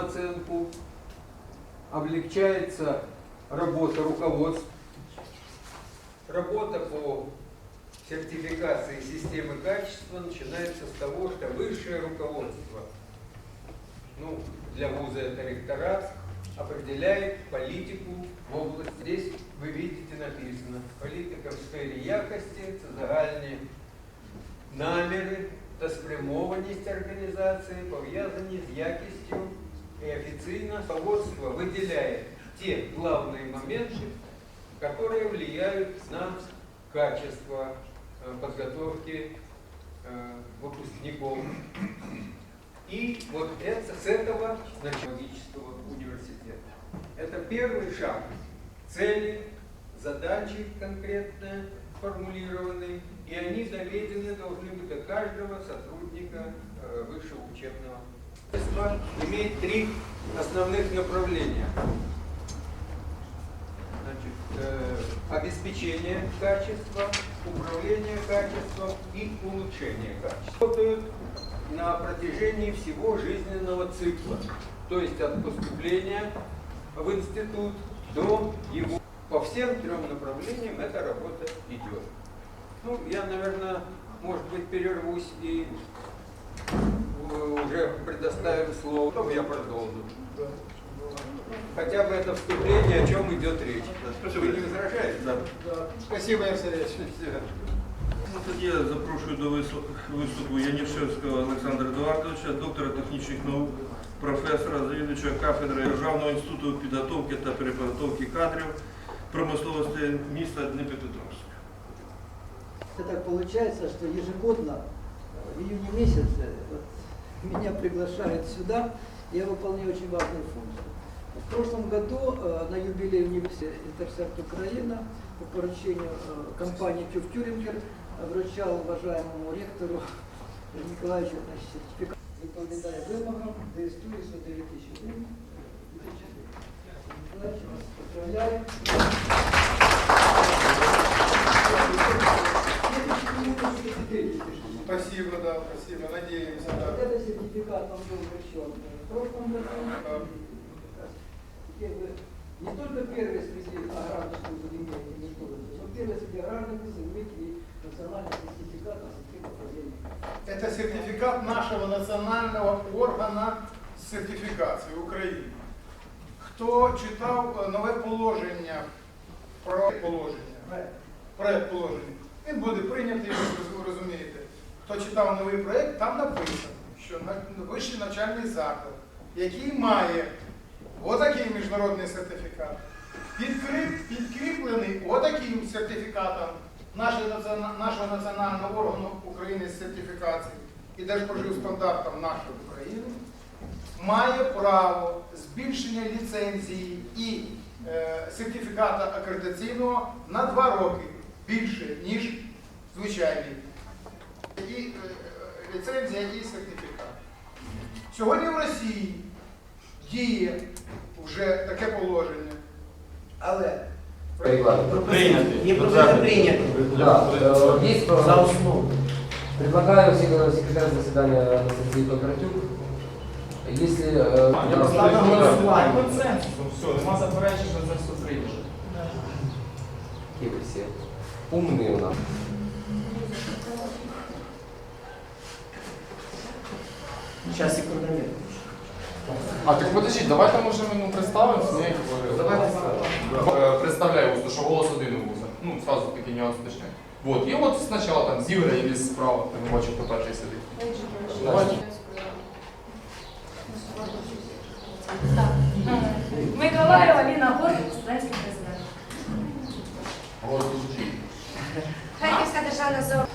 оценку, облегчается работа руководств, работа по сертификации системы качества начинается с того, что высшее руководство, ну, для вуза это ректорат, определяет политику в области. Здесь вы видите написано політика в сфері якості, це загальні наміри та спрямованість організації пов'язані з якістю и официально руководство выделяет те главные моменты, которые влияют на качество э, подготовки э, выпускников. И вот это, с этого технологического университета. Это первый шаг. Цели, задачи конкретно сформулированы, и они доведены должны быть до каждого сотрудника э, высшего учебного имеет три основных направления. Значит, э, обеспечение качества, управление качеством и улучшение качества. Работают на протяжении всего жизненного цикла, то есть от поступления в институт до его. По всем трем направлениям эта работа идет. Ну, я, наверное, может быть, перервусь и э, уже предоставим слово, потом я продолжу. Хотя бы это вступление, о чем идет речь. Вы не возражаете? Да. Спасибо, Игорь Сергеевич. Ну, Тоді я запрошую до вису- виступу Янішевського Олександра Едуардовича, доктора технічних наук, професора, завідувача кафедри Державного інституту підготовки та перепідготовки кадрів промисловості міста Дніпропетровська. Это так получается, что ежегодно э, в июне месяце вот, меня приглашают сюда, я выполняю очень важную функцию. В прошлом году э, на юбилей университета Интерсерт Украина по поручению э, компании Тюф Тюрингер вручал уважаемому ректору Николаевичу значит, сертификат відповідає вимогам ДСТУ ІСО 9001. Николаевич, вас поздравляю. Спасибо, да, спасибо. Надеемся, Вот да. этот сертификат он был вручен в прошлом году. Как бы Не только первый среди аграрных вузов имеет международный, но первый среди аграрных вузов имеет и национальный сертификат на сертификат управления. Это сертификат нашего национального органа сертифікації України. Хто читав е, нове положення про положення, проект положення, він буде прийнятий, ви розумієте. Хто читав новий проект, там написано, що вищий навчальний заклад, який має отакий міжнародний сертифікат, підкріп, підкріплений отаким сертифікатом нашого, національного органу України з сертифікації і Держпроживстандартом нашої України, має право збільшення ліцензії і е, сертифіката акредитаційного на два роки більше, ніж звичайний І, е, е, ліцензія і сертифікат. Сьогодні в Росії діє вже таке положення, але Не просто принято. Да, э, есть За э, основу. Предлагаю сек- секретарь заседания Анастасии Кондратюк. Если э, Я да, поставлю на голосування. голосування. Консенсусом, все, нема заперечень, що це все прийде. какие вы все умные у нас. Сейчас, секундомер. А так подождіть, давайте може ми ну, представимося, ні, як говорили. Давайте Е, Представляю, що голос один у вуза. Ну, сразу такий нюанс уточняю. Вот. І от спочатку там з Ігоря і справа, я не бачу, хто перший сидить. Давайте. Миколаєва Аліна Гор, студентський президент. Голос звучить. Харківська державна зо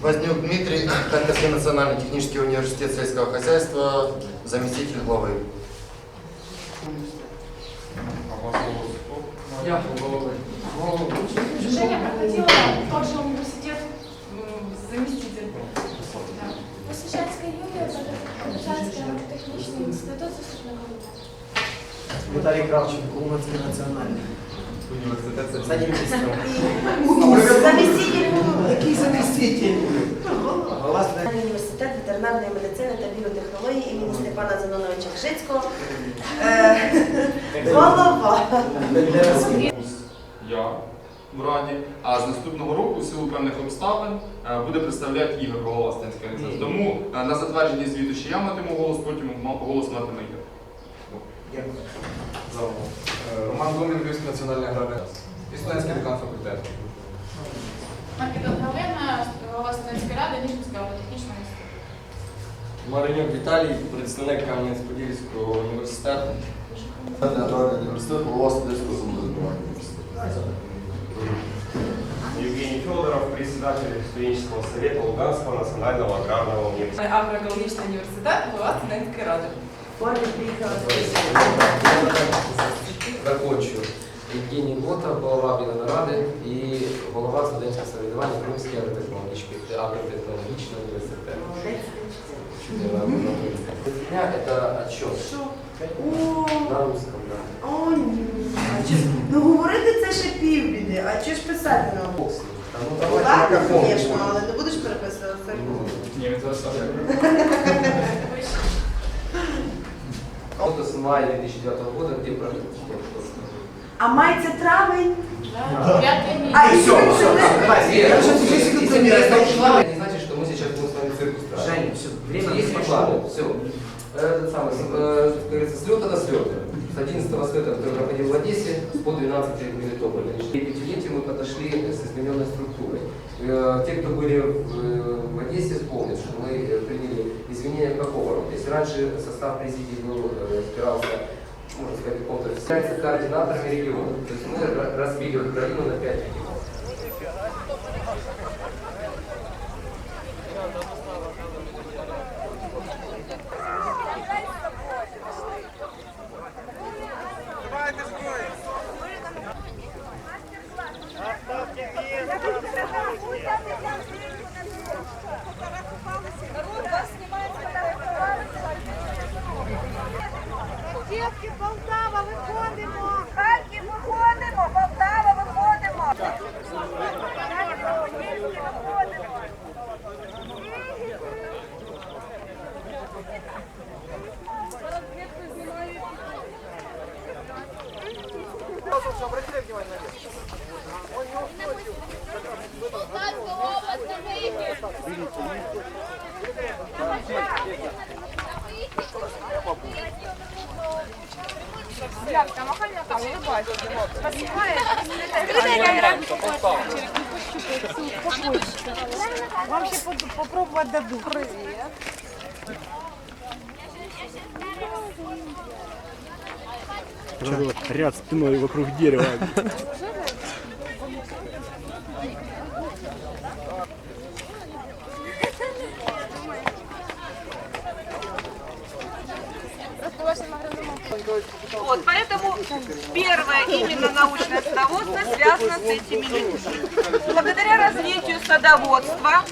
Вознюк Дмитрий, Харьковский национальный технический университет сельского хозяйства, заместитель главы. А у вас голос хто? Я. Голови. Женя проходила тот же университет м, заместитель. Да. Посвященська Юлія, Державський технічний інститут заступника. Виталий Кравченко, Уманский национальный. Університет це За министром. Заміститель Какие заместители? Голова Університет ветеринарної медицини та біотехнології імені Степана Зеноновича Кшицького. Е, Голова. Я в раді, а з наступного року, в силу певних обставин, е, буде представляти Ігор голова Стенської організації. Тому е, на затвердженні звіту ще я матиму голос, потім голос матиме Ігор. Роман Домін, Львівський національний аграрний і студентський декан факультету. Македон Галина, голова студентської ради Ніжинського технічного інституту. Маринюк Віталій, представник Кам'янець-Подільського університету. Аграрний університет, голова студентського самоврядування університету. Евгений Федоров, председатель студенческого совета Луганского национального аграрного университета. Агроекологічний університет, голова студентської ради. Формі приїхала. Бота, голова Білонаради і голова студентського самоврядування Кримський агротехнологічний агротехнологічний університет. Дня это отчет. На русском, да. О, ні. А чи ж- Ну говорити це ще півбіди, а чи ж писати на Бог с ним. А ну звісно, але не будеш переписувати. Ні, він зараз саме. Вот с мая 2009 года, где проект. А травень? П'ятий місяць. А, і Все, все, секунду, если Вера, место это ушла, это не значит, что мы сейчас будем с вами цирк устраивать. Женя, все, время Есть планы, все. Этот самый, э, как говорится, с лета до слета. С 11 слета, который проходил в Одессе, по 12 в Мелитополе. И пятилетию мы подошли с измененной структурой. Э, Те, кто были в, э, в Одессе, вспомнят, что мы э, приняли изменения какого рода. Если раньше состав президии был, э, опирался, можно сказать, координаторами региона. То есть мы ра- разбили Украину на 5 регионов. Девка, махай на там, улыбайся. Вам ще попробовать дадут. Привет. Ряд спиной вокруг дерева. Вот, поэтому первое именно научное садоводство связано с этими людьми. Благодаря развитию садоводства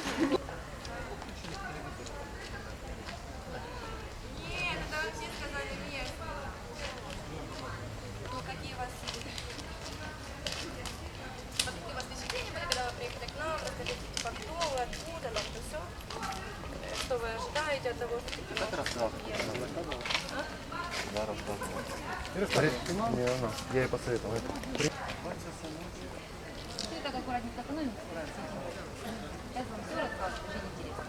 Что вы ожидаете от того, что Я и посоветовал. так аккуратненько экономим. Сейчас вам все расскажу, очень интересно.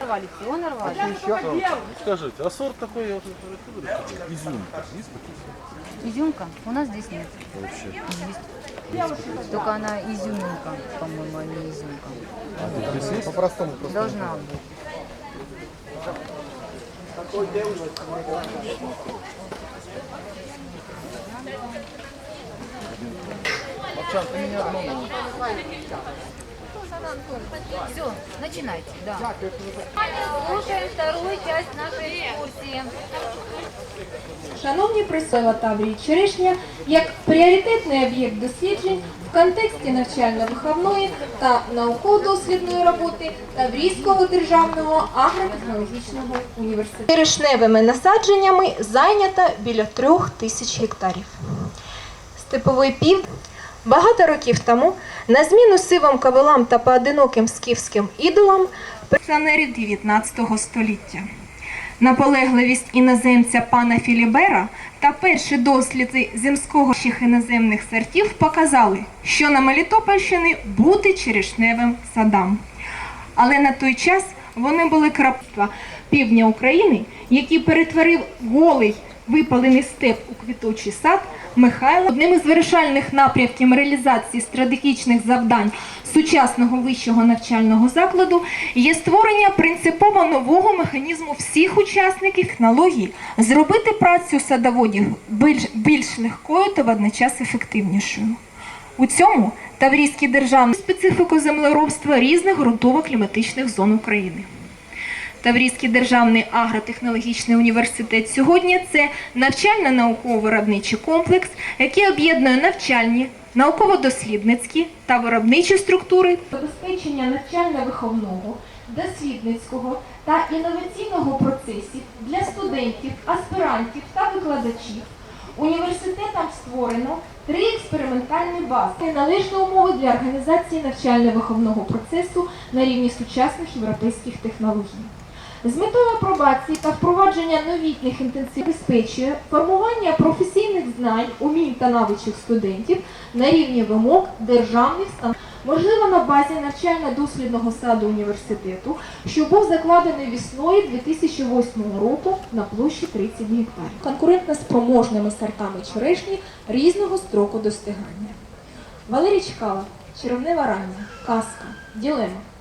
Нарвали, все нарвали. Скажите, а сорт такой, я вот изюмка, есть Изюмка? У нас здесь нет. вообще? Есть. Только она изюминка, по-моему, а не изюмка. Есть? По-простому Должна быть. Мовчан, ты меня обманул. Все, начинайте, да. Слушаем вторую часть нашей экскурсии. Шановні присила Таврії Черешня як пріоритетний об'єкт досліджень в контексті навчально-виховної та науково-дослідної роботи Таврійського державного агротехнологічного університету. Черешневими насадженнями зайнято біля трьох тисяч гектарів. Степовий пів багато років тому На зміну сивим кавилам та поодиноким скіфським ідолам пенсіонерів 19 століття. Наполегливість іноземця пана Філібера та перші досліди земського іноземних сортів показали, що на Мелітопольщині бути черешневим садам. Але на той час вони були крапства півдня України, який перетворив голий випалений степ у квітучий сад Михайло. Одним із вирішальних напрямків реалізації стратегічних завдань сучасного вищого навчального закладу є створення принципово нового механізму всіх учасників технології, зробити працю садоводів більш, більш легкою та водночас ефективнішою. У цьому Таврійський державний специфіку землеробства різних ґрунтово-кліматичних зон України. Таврійський державний агротехнологічний університет сьогодні це навчально-науково-виробничий комплекс, який об'єднує навчальні, науково-дослідницькі та виробничі структури забезпечення навчально-виховного, дослідницького та інноваційного процесів для студентів, аспірантів та викладачів. Університетом створено три експериментальні бази, належні умови для організації навчально-виховного процесу на рівні сучасних європейських технологій. З метою апробації та впровадження новітніх інтенсив забезпечує формування професійних знань, умінь та навичок студентів на рівні вимог державних стандартів. Можливо, на базі навчально-дослідного саду університету, що був закладений весною 2008 року на площі 30 гектарів. Конкурентно спроможними сортами черешні різного строку достигання. Валерій Чкала, Червнева рання, Казка, Ділема.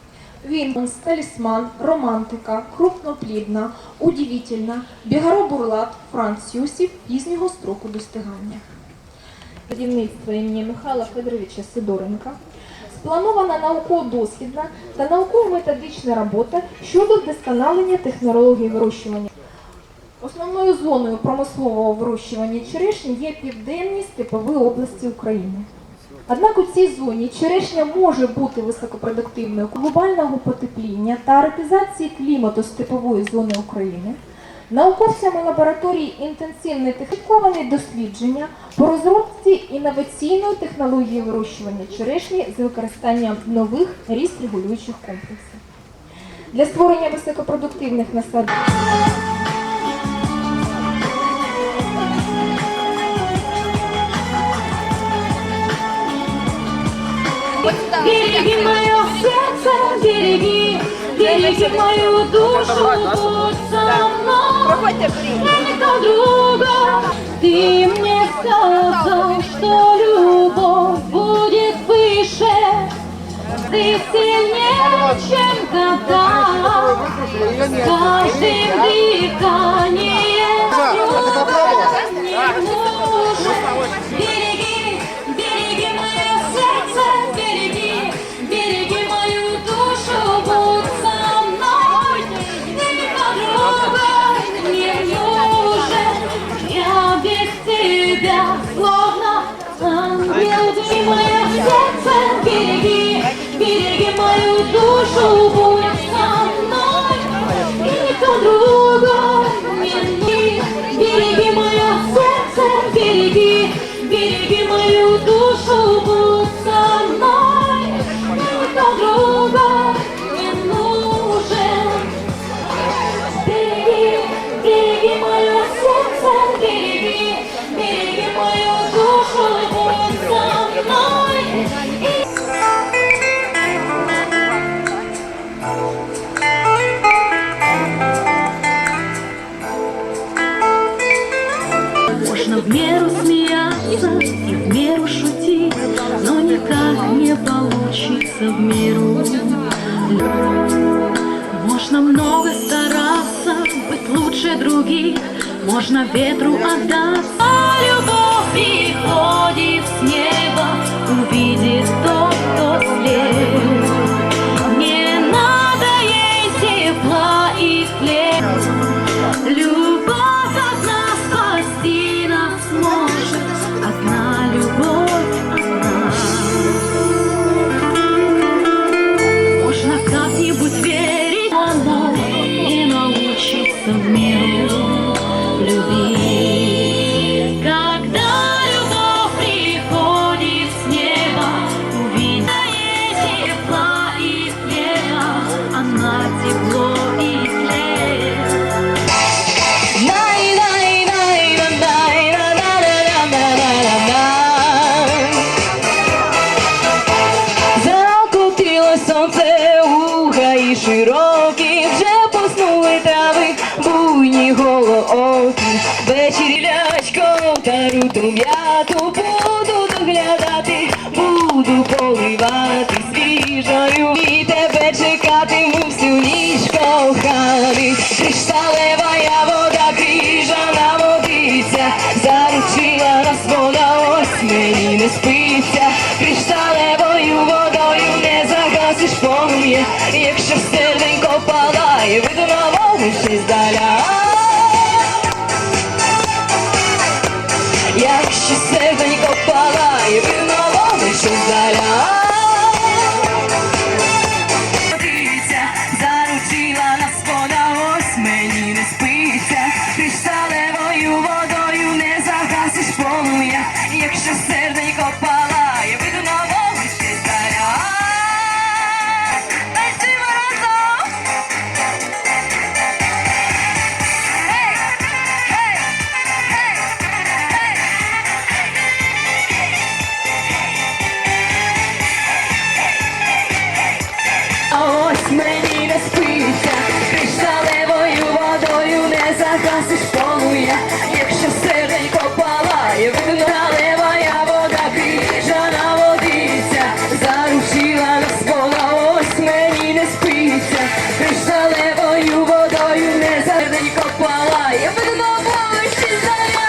Він талісман, романтика, крупноплідна, удивительна, Бігаро Бурлат, Франц Юсів пізнього строку достигання. Будівництво імені Михайла Федоровича Сидоренка спланована науково-дослідна та науково-методична робота щодо вдосконалення технологій вирощування. Основною зоною промислового вирощування черешні є південні степові області України. Однак у цій зоні черешня може бути високопродуктивною глобального потепління та аретизації клімату степової зони України. Науковцями лабораторії інтенсивне техніковане дослідження по розробці інноваційної технології вирощування черешні з використанням нових ріст регулюючих комплексів. Для створення високопродуктивних насаджень. Береги мое сердце, береги, береги мою душу, будь со мной, никто друга. Ты мне сказал, что любовь будет выше, ты сильнее, чем года, с каждым дыханием других, можно ветру отдаться. А любовь приходит с неба, увидит тот, кто слеп. Миру любить. Style не спиться, кришталевою водою не серденько палає, видно вогнище заря.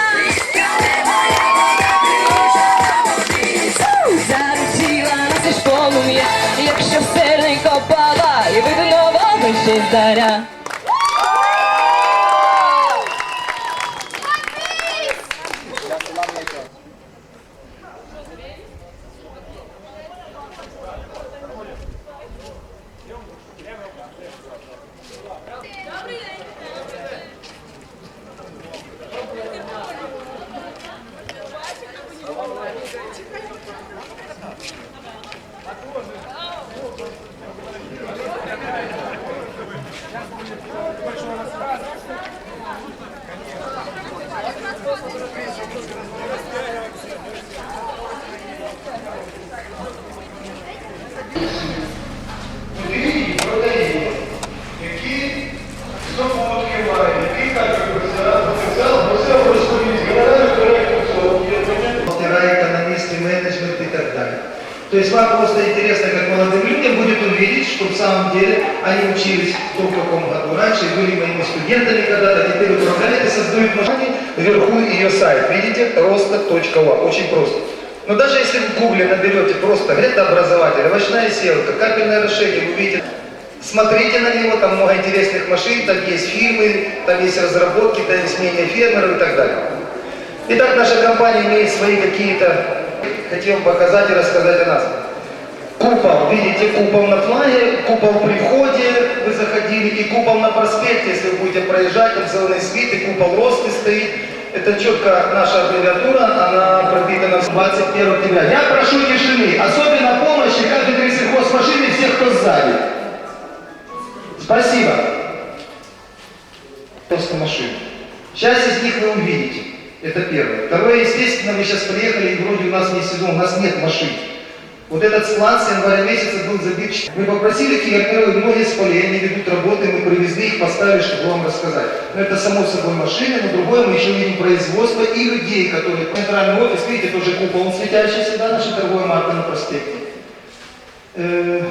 Заручила нас із полум'я, якщо серденько палає, видно вогнище заря. Были моими студентами когда-то, теперь управляют и создают машины. Вверху ее сайт, видите, роста.ua, очень просто. Но даже если в гугле наберете просто гретообразователь, овощная селка, капельное расширение, вы увидите Смотрите на него, там много интересных машин, там есть фильмы, там есть разработки, там есть мнение фермеров и так далее. Итак, наша компания имеет свои какие-то, хотел показать и рассказать о нас. Купол, видите, купол на флаге, купол при входе, вы заходили, и купол на проспекте, если вы будете проезжать, там зеленый свет, и купол росты стоит. Это четко наша аббревиатура, она пробита на 21 октября. Я прошу тишины, особенно помощи кафедры сельхозмашины всех, кто сзади. Спасибо. Просто машин. Часть из них вы увидите. Это первое. Второе, естественно, мы сейчас приехали, и вроде у нас не сезон, у нас нет машин. Вот этот склад с января месяца был забит. Мы попросили и многие с полей, они ведут работы, мы привезли их, поставили, чтобы вам рассказать. Но это само собой машины, но другое мы еще видим производство и людей, которые... Центральный офис, видите, тоже купол светящийся, да, наша торговая марка на проспекте. Э,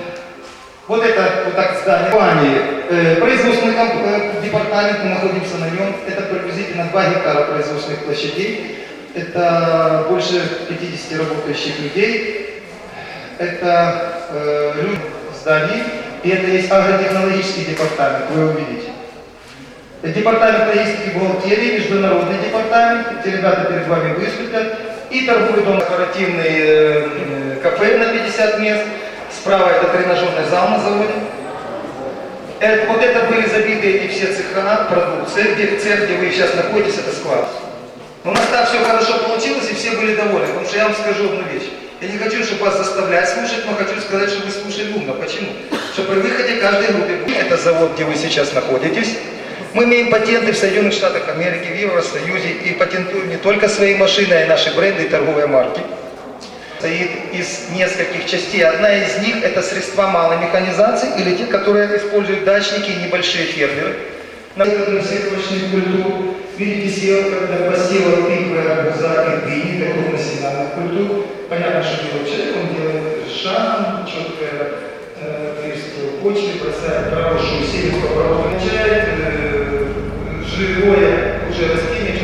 вот это вот так здание. Компании. Э, производственный комп- э, департамент, мы находимся на нем. Это приблизительно 2 гектара производственных площадей. Это больше 50 работающих людей. Это э, люди в здании. И это есть агротехнологический департамент, вы увидите. Департамент логистики и бухгалтерии, международный департамент. Эти ребята перед вами выступят. И торговый дом, корпоративный э, э, кафе на 50 мест. Справа это тренажерный зал на заводе. Это- вот это были забиты эти все цеха, продукция, где цех, где вы сейчас находитесь, это склад. Но у нас так все хорошо получилось, и все были довольны, потому что я вам скажу одну вещь. Я не хочу, чтобы вас заставлять слушать, но хочу сказать, чтобы вы слушали умно. Почему? Что при выходе каждой группы, это завод, где вы сейчас находитесь, мы имеем патенты в Соединенных Штатах Америки, в Евросоюзе, и патентуем не только свои машины, а и наши бренды и торговые марки. состоит из нескольких частей. Одна из них это средства малой механизации или те, которые используют дачники и небольшие фермеры. На сеточных культур видите сеялка для посева тыквы, арбуза, ирбини, для крупносемянных культур. Понятно, что делает человек, он делает шаг, четкое э, то есть в почве бросает хорошую семечку, получает э, живое уже растение, четко надеется